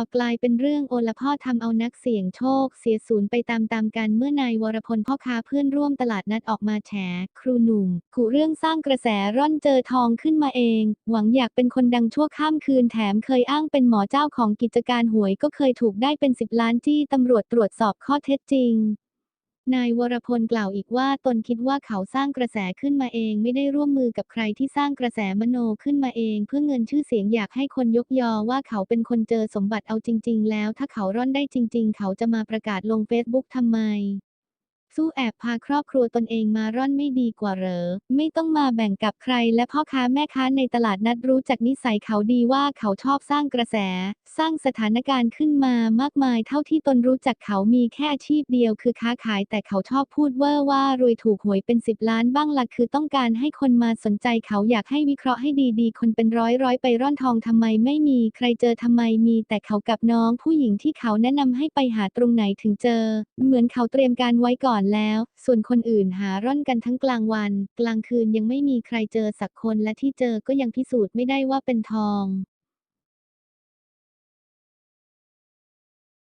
อบกลายเป็นเรื่องโอละพ่อทำเอานักเสี่ยงโชค เสียศูนย์ไปตามๆกันเมื่อนายวรพลพ่อค้าเพื่อนร่วมตลาดนัดออกมาแฉ ครูหนุ่มกุเรื่องสร้างกระแสร่อนเจอทองขึ้นมาเอง หวังอยากเป็นคนดังชั่วข้ามคืนแถมเคยอ้างเป็นหมอเจ้าของกิจการหวยก็เคยถูกได้เป็นสิบล้านจี้ตำรวจตรวจสอบข้อเท็จจริง นายวรพลกล่าวอีกว่าตนคิดว่าเขาสร้างกระแสขึ้นมาเองไม่ได้ร่วมมือกับใครที่สร้างกระแสมโนขึ้นมาเอง เพื่อเงินชื่อเสียงอยากให้คนยกยอว่าเขาเป็นคนเจอสมบัติเอาจริง ๆ แล้วถ้าเขาร่อนได้จริง ๆ เขาจะมาประกาศลงเฟซบุ๊กทำไม สู้แอบพาครอบครัวตนเองมาร่อนไม่ดีกว่าเหรอ ไม่ต้องมาแบ่งกับใครและพ่อค้าแม่ค้าในตลาดนัดรู้จักนิสัยเขาดีว่าเขาชอบสร้างกระแส สร้างสถานการณ์ขึ้นมามากมายเท่าที่ตนรู้จักเขามีแค่อาชีพเดียวคือค้าขายแต่เขาชอบพูดเว่อว่ารวยถูกหวยเป็นสิบล้านบ้างละคือต้องการให้คนมาสนใจเขาอยากให้วิเคราะห์ให้ดีๆ คนเป็นร้อยร้อยไปร่อนทองทำไมไม่มีใครเจอทำไมมีแต่เขากับน้องผู้หญิงที่เขาแนะนำให้ไปหาตรงไหนถึงเจอ เหมือนเขาเตรียมการไว้ก่อนอนแล้ว ส่วนคนอื่นหาร่อนกันทั้งกลางวัน กลางคืนยังไม่มีใครเจอสักคนและที่เจอก็ยังพิสูจน์ไม่ได้ว่าเป็นทอง